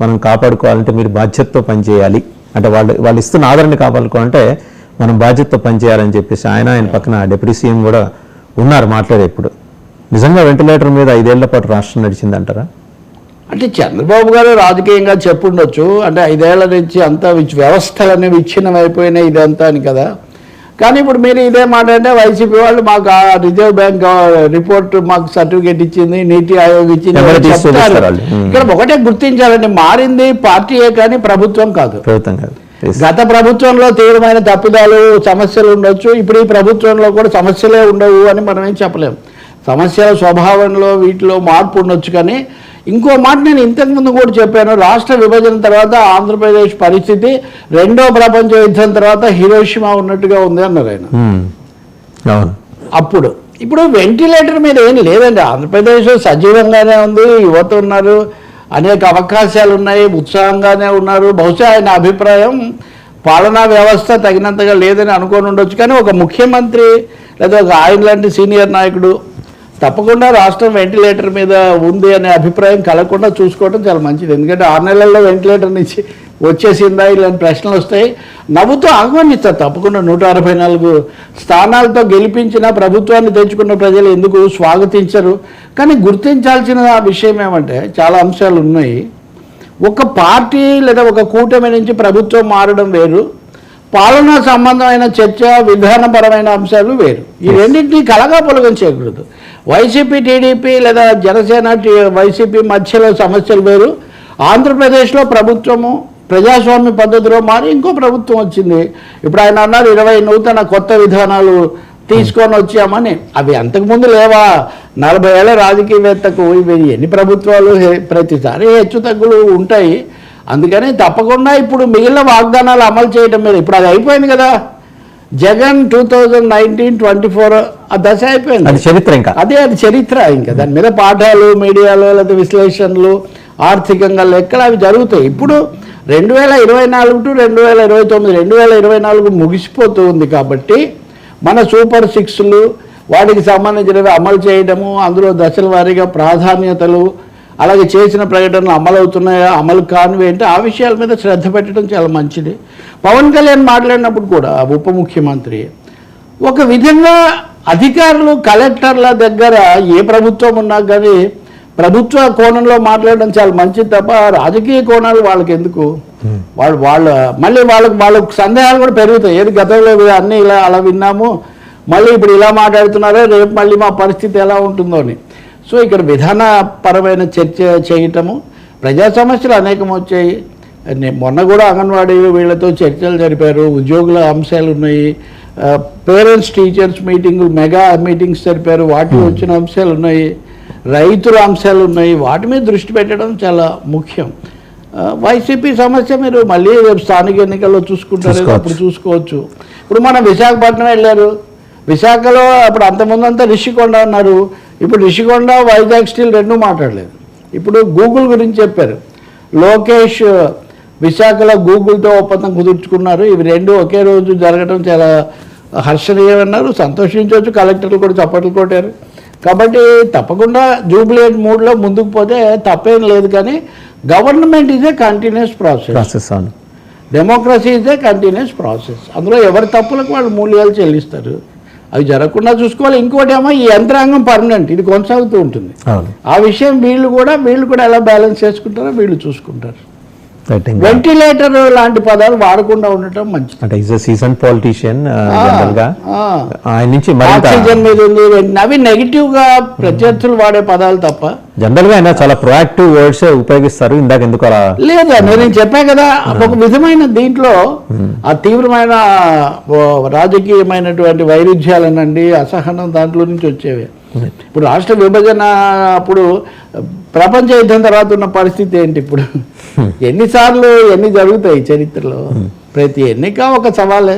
మనం కాపాడుకోవాలంటే మీరు బాధ్యతతో పనిచేయాలి. అంటే వాళ్ళు వాళ్ళు ఇస్తున్న ఆదరణ కాపాడుకోవాలంటే మనం బాధ్యతతో పనిచేయాలని చెప్పేసి ఆయన ఆయన పక్కన డిప్యూటీ సీఎం కూడా ఉన్నారు మాట్లాడే ఇప్పుడు. నిజంగా వెంటిలేటర్ మీద ఐదేళ్ళ పాటు రాష్ట్రం నడిచిందంటారా? అంటే చంద్రబాబు గారు రాజకీయంగా చెప్పుండొచ్చు. అంటే ఐదేళ్ళ నుంచి అంతా వ్యవస్థలు అనేవి విచ్ఛిన్నం అయిపోయినాయి ఇదంతా అని కదా. కానీ ఇప్పుడు మీరు ఇదే మాట అంటే వైసీపీ వాళ్ళు మాకు ఆ రిజర్వ్ బ్యాంక్ రిపోర్ట్ మాకు సర్టిఫికేట్ ఇచ్చింది నీతి ఆయోగ్ ఇచ్చింది. ఇక్కడ ఒకటే గుర్తించాలండి మారింది పార్టీయే కానీ ప్రభుత్వం కాదు. ప్రభుత్వం కాదు. గత ప్రభుత్వంలో తీవ్రమైన తప్పిదాలు సమస్యలు ఉండొచ్చు ఇప్పుడు ఈ ప్రభుత్వంలో కూడా సమస్యలే ఉండవు అని మనం ఏం చెప్పలేం. సమస్యల స్వభావంలో వీటిలో మార్పు ఉండొచ్చు కానీ ఇంకో మాట నేను ఇంతకుముందు కూడా చెప్పాను. రాష్ట్ర విభజన తర్వాత ఆంధ్రప్రదేశ్ పరిస్థితి రెండో ప్రపంచ యుద్ధం తర్వాత హిరోషిమా ఉన్నట్టుగా ఉంది అన్నారు ఆయన. అప్పుడు ఇప్పుడు వెంటిలేటర్ మీద ఏం లేదండి. ఆంధ్రప్రదేశ్ సజీవంగానే ఉంది యువత ఉన్నారు అనేక అవకాశాలు ఉన్నాయి ఉత్సాహంగానే ఉన్నారు. బహుశా ఆయన అభిప్రాయం పాలనా వ్యవస్థ తగినంతగా లేదని అనుకొని ఉండొచ్చు. కానీ ఒక ముఖ్యమంత్రి లేదా ఒక ఆయన లాంటి సీనియర్ నాయకుడు తప్పకుండా రాష్ట్రం వెంటిలేటర్ మీద ఉంది అనే అభిప్రాయం కలగకుండా చూసుకోవడం చాలా మంచిది. ఎందుకంటే ఆరు నెలల్లో వెంటిలేటర్ నుంచి వచ్చేసిందా ఇలాంటి ప్రశ్నలు వస్తాయి. నవ్వుతూ ఆహ్వానిస్తారు తప్పకుండా నూట అరవై నాలుగు స్థానాలతో గెలిపించిన ప్రభుత్వాన్ని తెచ్చుకున్న ప్రజలు ఎందుకు స్వాగతించరు? కానీ గుర్తించాల్సిన విషయం ఏమంటే చాలా అంశాలు ఉన్నాయి. ఒక పార్టీ లేదా ఒక కూటమి నుంచి ప్రభుత్వం మారడం వేరు. పాలనా సంబంధమైన చర్చ విధానపరమైన అంశాలు వేరు. ఈ రెండింటినీ కలగా పొలగం చేయకూడదు. వైసీపీ టీడీపీ లేదా జనసేన టీ- వైసీపీ మధ్యలో సమస్యలు వేరు. ఆంధ్రప్రదేశ్లో ప్రభుత్వము ప్రజాస్వామ్య పద్ధతిలో మారి ఇంకో ప్రభుత్వం వచ్చింది. ఇప్పుడు ఆయన అన్నారు ఇరవై నూతన కొత్త విధానాలు తీసుకొని వచ్చామని. అవి అంతకుముందు లేవా? నలభై ఏళ్ళ రాజకీయవేత్తకు ఇవి ఎన్ని ప్రభుత్వాలు? ప్రతిసారి హెచ్చు తగ్గులు ఉంటాయి. అందుకని తప్పకుండా ఇప్పుడు మిగిలిన వాగ్దానాలు అమలు చేయడం మీద ఇప్పుడు అది అయిపోయింది కదా. Jagan two thousand nineteen twenty four ఆ దశ అయిపోయింది. అది చరిత్ర ఇంకా. అదే అది చరిత్ర ఇంకా. దాని మీద పాఠాలు మీడియాలో లేదా విశ్లేషణలు ఆర్థికంగా లెక్కలు అవి జరుగుతాయి. ఇప్పుడు రెండు వేల ఇరవై నాలుగు టు రెండు వేల ఇరవై తొమ్మిది రెండు వేల ఇరవై నాలుగు ముగిసిపోతూ ఉంది కాబట్టి మన సూపర్ సిక్స్లు వాటికి సంబంధించినవి అమలు చేయడము అందులో దశల వారీగా ప్రాధాన్యతలు అలాగే చేసిన ప్రకటనలు అమలు అవుతున్నాయా అమలు కానివి అంటే ఆ విషయాల మీద శ్రద్ధ పెట్టడం చాలా మంచిది. పవన్ కళ్యాణ్ మాట్లాడినప్పుడు కూడా ఉప ముఖ్యమంత్రి ఒక విధంగా అధికారులు కలెక్టర్ల దగ్గర ఏ ప్రభుత్వం ఉన్నా కానీ ప్రభుత్వ కోణంలో మాట్లాడడం చాలా మంచిది తప్ప రాజకీయ కోణాలు వాళ్ళకి ఎందుకు వాళ్ళు వాళ్ళ మళ్ళీ వాళ్ళకి వాళ్ళకి సందేహాలు కూడా పెరుగుతాయి. ఏది గతంలో అన్నీ ఇలా అలా విన్నాము మళ్ళీ ఇప్పుడు ఇలా మాట్లాడుతున్నారో రేపు మళ్ళీ మా పరిస్థితి ఎలా ఉంటుందో అని. సో ఇక్కడ విధానపరమైన చర్చ చేయటము ప్రజా సమస్యలు అనేకం వచ్చాయి. మొన్న కూడా అంగన్వాడీ వీళ్ళతో చర్చలు జరిపారు. ఉద్యోగుల అంశాలు ఉన్నాయి పేరెంట్స్ టీచర్స్ మీటింగులు మెగా మీటింగ్స్ జరిపారు. వాటిలో వచ్చిన అంశాలు ఉన్నాయి రైతుల అంశాలు ఉన్నాయి వాటి మీద దృష్టి పెట్టడం చాలా ముఖ్యం. వైసీపీ సమస్య మీరు మళ్ళీ రేపు స్థానిక ఎన్నికల్లో చూసుకుంటారు. అప్పుడు చూసుకోవచ్చు. ఇప్పుడు మనం విశాఖపట్నం వెళ్ళారు. విశాఖలో అప్పుడు అంతకుముందు అంతా రిషికొండ అన్నారు. ఇప్పుడు రిషికొండ వైజాగ్ స్టీల్ రెండూ మాట్లాడలేదు. ఇప్పుడు గూగుల్ గురించి చెప్పారు. లోకేష్ విశాఖలో గూగుల్తో ఒప్పందం కుదుర్చుకున్నారు. ఇవి రెండు ఒకే రోజు జరగడం చాలా హర్షణీయమన్నారు. సంతోషించవచ్చు. కలెక్టర్లు కూడా చప్పట్లు కొట్టారు. కాబట్టి తప్పకుండా జూబ్లియట్ మూడ్లో ముందుకు పోతే తప్పేం లేదు కానీ government a continuous process. Process అవును. Democracy is a continuous process. అందులో ఎవరి తప్పులకు వాళ్ళు మూల్యాలు చెల్లిస్తారు. అవి జరగకుండా చూసుకోవాలి. ఇంకోటి ఏమో ఈ యంత్రాంగం పర్మనెంట్. ఇది కొనసాగుతూ ఉంటుంది. ఆ విషయం వీళ్ళు కూడా వీళ్ళు కూడా ఎలా బ్యాలెన్స్ చేసుకుంటారో వీళ్ళు చూసుకుంటారు. వెంటిలేటర్ లాంటి పదాలు వాడకుండా ఉండటం మంచిది. అంటే ఈజ్ సీజన్ పాలిటీషియన్. ఆయన నుంచి ఆక్సిజన్ మీద ఉంది. అవి నెగిటివ్గా ప్రత్యర్థులు వాడే పదాలు తప్ప. జనరల్గా ఆయన చాలా ప్రొయాక్టివ్ వర్డ్స్ ఉపయోగిస్తారు. ఇందాక ఎందుకు అలా? లేదా నేను చెప్పా కదా. ఒక విధమైన దీంట్లో ఆ తీవ్రమైన రాజకీయమైనటువంటి వైరుధ్యాలనండి అసహనం దాంట్లో నుంచి వచ్చేవి. ఇప్పుడు రాష్ట్ర విభజన అప్పుడు ప్రపంచ యుద్ధం తర్వాత ఉన్న పరిస్థితి ఏంటి ఇప్పుడు? ఎన్నిసార్లు ఎన్ని జరుగుతాయి చరిత్రలో? ప్రతి ఎన్నిక ఒక సవాలే.